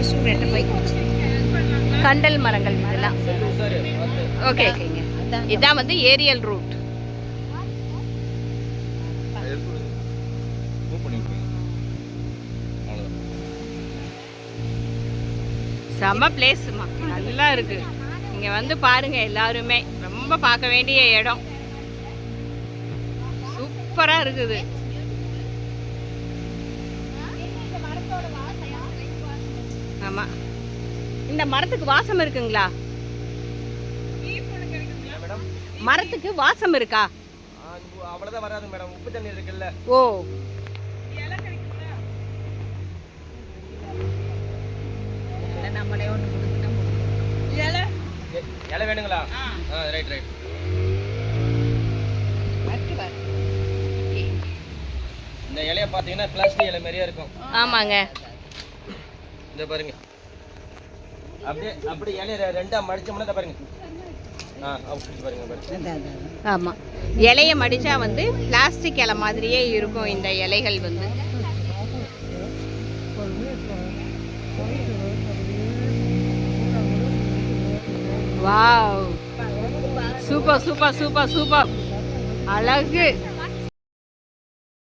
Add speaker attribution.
Speaker 1: பீஸும் ரெண்டு போய்
Speaker 2: கண்டல் மரங்கள் இதெல்லாம் ஓகே ஓகேங்க இதான் வந்து ஏரியல் ரூட். செம்ம பிளேஸ்மா நல்லா இருக்கு. இங்க வந்து பாருங்க எல்லாருமே. ரொம்ப பார்க்க வேண்டிய இடம். சூப்பராக இருக்குது. ஆமா. இந்த மரத்துக்கு வாசம் இருக்குங்களா?
Speaker 3: மேடம்
Speaker 2: மரத்துக்கு வாசம் இருக்கா?
Speaker 3: அவ்வளோதான் வராது மேடம். உப்பு தண்ணி இருக்குல்ல.
Speaker 2: ஓ.
Speaker 1: நம்மளே ஒன்று
Speaker 3: எ- இலை வேணுங்களா? ஆ. ரைட் ரைட் இந்த இலைய பார்த்தீங்கன்னா பிளாஸ்டிக் இலை மாதிரியே இருக்கும்.
Speaker 2: ஆமாங்க.
Speaker 3: இந்த பாருங்க. அப்படியே அப்படி இலைய ரெண்டா மடிச்சோம்னா இதை பாருங்க. ஆ அப்படி பாருங்க பாருங்க.
Speaker 2: ஆமா. இலைய மடிச்சா வந்து பிளாஸ்டிக் இலை மாதிரியே இருக்கும் இந்த இலைகள் வந்து. Wow. Super super super super. அழகு.